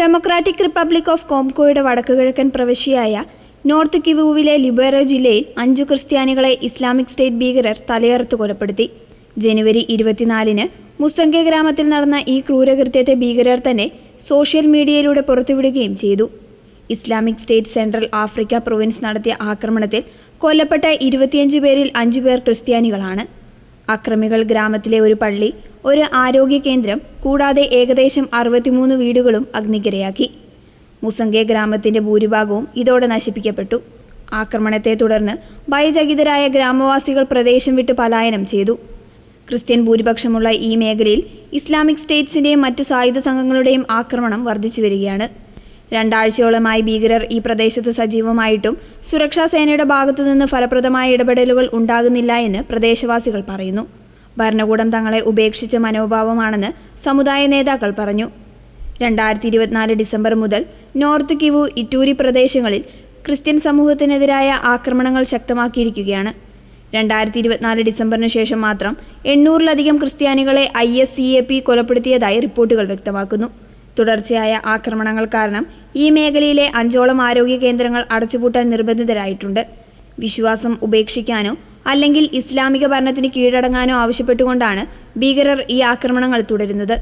Democratic republic of കോംകോയുടെ വടക്കുകിഴക്കൻ പ്രവിശ്യയായ north കിവുവിലെ ലിബേറോ ജില്ലയിൽ അഞ്ചു ക്രിസ്ത്യാനികളെ ഇസ്ലാമിക് സ്റ്റേറ്റ് ഭീകരർ തലയേർത്ത് കൊലപ്പെടുത്തി. ജനുവരി ഇരുപത്തിനാലിന് മുസംഗെ ഗ്രാമത്തിൽ നടന്ന ഈ ക്രൂരകൃത്യത്തെ ഭീകരർ തന്നെ സോഷ്യൽ മീഡിയയിലൂടെ പുറത്തുവിടുകയും ചെയ്തു. Islamic State Central Africa province നടത്തിയ ആക്രമണത്തിൽ കൊല്ലപ്പെട്ട ഇരുപത്തിയഞ്ച് പേരിൽ അഞ്ചു പേർ ക്രിസ്ത്യാനികളാണ്. അക്രമികൾ ഗ്രാമത്തിലെ ഒരു പള്ളി ഒരു ആരോഗ്യ കേന്ദ്രം കൂടാതെ ഏകദേശം അറുപത്തിമൂന്ന് വീടുകളും അഗ്നിക്കിരയാക്കി. മുസംഗെ ഗ്രാമത്തിന്റെ ഭൂരിഭാഗവും ഇതോടെ നശിപ്പിക്കപ്പെട്ടു. ആക്രമണത്തെ തുടർന്ന് ഭയചകിതരായ ഗ്രാമവാസികൾ പ്രദേശം വിട്ട് പലായനം ചെയ്തു. ക്രിസ്ത്യൻ ഭൂരിപക്ഷമുള്ള ഈ മേഖലയിൽ ഇസ്ലാമിക് സ്റ്റേറ്റ്സിന്റെയും മറ്റു സായുധ സംഘങ്ങളുടെയും ആക്രമണം വർദ്ധിച്ചു വരികയാണ്. രണ്ടാഴ്ചയോളമായി ഭീകരർ ഈ പ്രദേശത്ത് സജീവമായിട്ടും സുരക്ഷാ സേനയുടെ ഭാഗത്തുനിന്ന് ഫലപ്രദമായ ഇടപെടലുകൾ ഉണ്ടാകുന്നില്ല എന്ന് പ്രദേശവാസികൾ പറയുന്നു. ഭരണകൂടം തങ്ങളെ ഉപേക്ഷിച്ച മനോഭാവമാണെന്ന് സമുദായ നേതാക്കൾ പറഞ്ഞു. രണ്ടായിരത്തി ഇരുപത്തിനാല് ഡിസംബർ മുതൽ നോർത്ത് കിവു ഇറ്റൂരി പ്രദേശങ്ങളിൽ ക്രിസ്ത്യൻ സമൂഹത്തിനെതിരായ ആക്രമണങ്ങൾ ശക്തമാക്കിയിരിക്കുകയാണ്. രണ്ടായിരത്തി ഇരുപത്തിനാല് ഡിസംബറിന് ശേഷം മാത്രം എണ്ണൂറിലധികം ക്രിസ്ത്യാനികളെ I S C A P കൊലപ്പെടുത്തിയതായി റിപ്പോർട്ടുകൾ വ്യക്തമാക്കുന്നു. തുടർച്ചയായ ആക്രമണങ്ങൾ കാരണം ഈ മേഖലയിലെ അഞ്ചോളം ആരോഗ്യ കേന്ദ്രങ്ങൾ അടച്ചുപൂട്ടാൻ നിർബന്ധിതരായിട്ടുണ്ട്. വിശ്വാസം ഉപേക്ഷിക്കാനോ അല്ലെങ്കിൽ ഇസ്ലാമിക ഭരണത്തിന് കീഴടങ്ങാനോ ആവശ്യപ്പെട്ടുകൊണ്ടാണ് ഭീകരർ ഈ ആക്രമണങ്ങൾ തുടരുന്നത്.